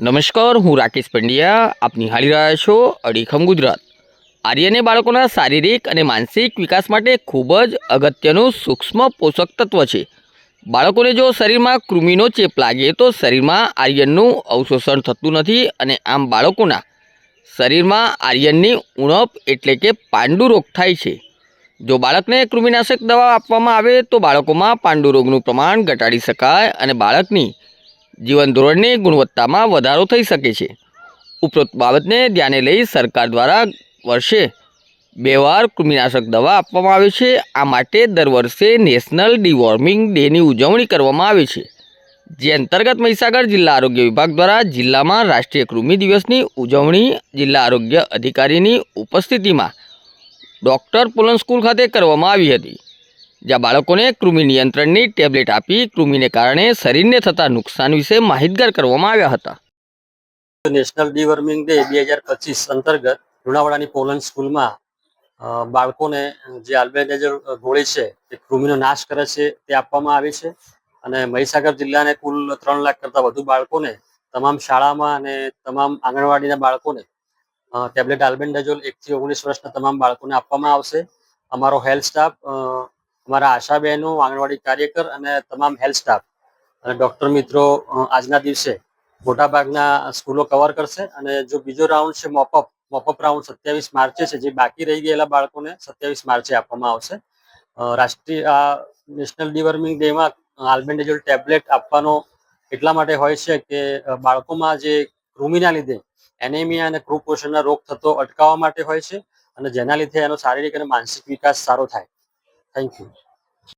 નમસ્કાર, હું રાકેશ પંડ્યા. આપ નિહાળી રહ્યા છો અડીખમ ગુજરાત. આર્યને બાળકોના શારીરિક અને માનસિક વિકાસ માટે ખૂબ જ અગત્યનું સૂક્ષ્મ પોષક તત્વ છે. બાળકોને જો શરીરમાં કૃમિનો ચેપ લાગે તો શરીરમાં આર્યનનું અવશોષણ થતું નથી અને આમ બાળકોના શરીરમાં આર્યનની ઉણપ એટલે કે પાંડુ રોગ થાય છે. જો બાળકને કૃમિનાશક દવા આપવામાં આવે તો બાળકોમાં પાંડુ રોગનું પ્રમાણ ઘટાડી શકાય અને બાળકની જીવન ધોરણની ગુણવત્તામાં વધારો થઈ શકે છે. ઉપરોક્ત બાબતને ધ્યાને લઈ સરકાર દ્વારા વર્ષે બે વાર કૃમિનાશક દવા આપવામાં આવે છે. આ માટે દર વર્ષે નેશનલ ડિવોર્મિંગ ડેની ઉજવણી કરવામાં આવે છે. જે અંતર્ગત મહીસાગર જિલ્લા આરોગ્ય વિભાગ દ્વારા જિલ્લામાં રાષ્ટ્રીય કૃમિ દિવસની ઉજવણી જિલ્લા આરોગ્ય અધિકારીની ઉપસ્થિતિમાં ડૉક્ટર પુલન સ્કૂલ ખાતે કરવામાં આવી હતી. જ્યાં બાળકોને કૃમિ નિયંત્રણની ટેબ્લેટ આપી કૃમિને કારણે શરીરને થતા નુકસાન વિશે માહિતગાર કરવામાં આવ્યા હતા. નેશનલ ડીવર્મિંગ ડે બે હજાર પચીસ અંતર્ગત લુણાવાડાની પોલન સ્કૂલમાં બાળકોને જે આલ્બેનાઇઝર ગોળી છે તે કૃમિનો નાશ કરે છે તે આપવામાં આવે છે અને મહીસાગર જિલ્લાને કુલ ત્રણ લાખ કરતાં વધુ બાળકોને, તમામ શાળામાં અને તમામ આંગણવાડીના બાળકોને ટેબ્લેટ આલ્બેન્ડાઝોલ એકથી ઓગણીસ વર્ષના તમામ બાળકોને આપવામાં આવશે. અમારો હેલ્થ સ્ટાફ અમારા આશા બહેનો આંગણવાડી કાર્યકર અને તમામ હેલ્થ સ્ટાફ અને ડૉક્ટર મિત્રો આજના દિવસે મોટાભાગના સ્કૂલો કવર કરશે અને જો બીજો રાઉન્ડ છે મોપઅપ મોપઅપ રાઉન્ડ સત્યાવીસ માર્ચે છે, જે બાકી રહી ગયેલા બાળકોને સત્યાવીસ માર્ચે આપવામાં આવશે. રાષ્ટ્રીય નેશનલ ડિવર્મિંગ ડેમાં આલ્બેન્ડેજોલ ટેબ્લેટ આપવાનો એટલા માટે હોય છે કે બાળકોમાં જે કૃમિના લીધે એનેમિયા અને કૃપોષણના રોગ થતો અટકાવવા માટે હોય છે અને જેના લીધે એનો શારીરિક અને માનસિક વિકાસ સારો થાય. Tá Thank you.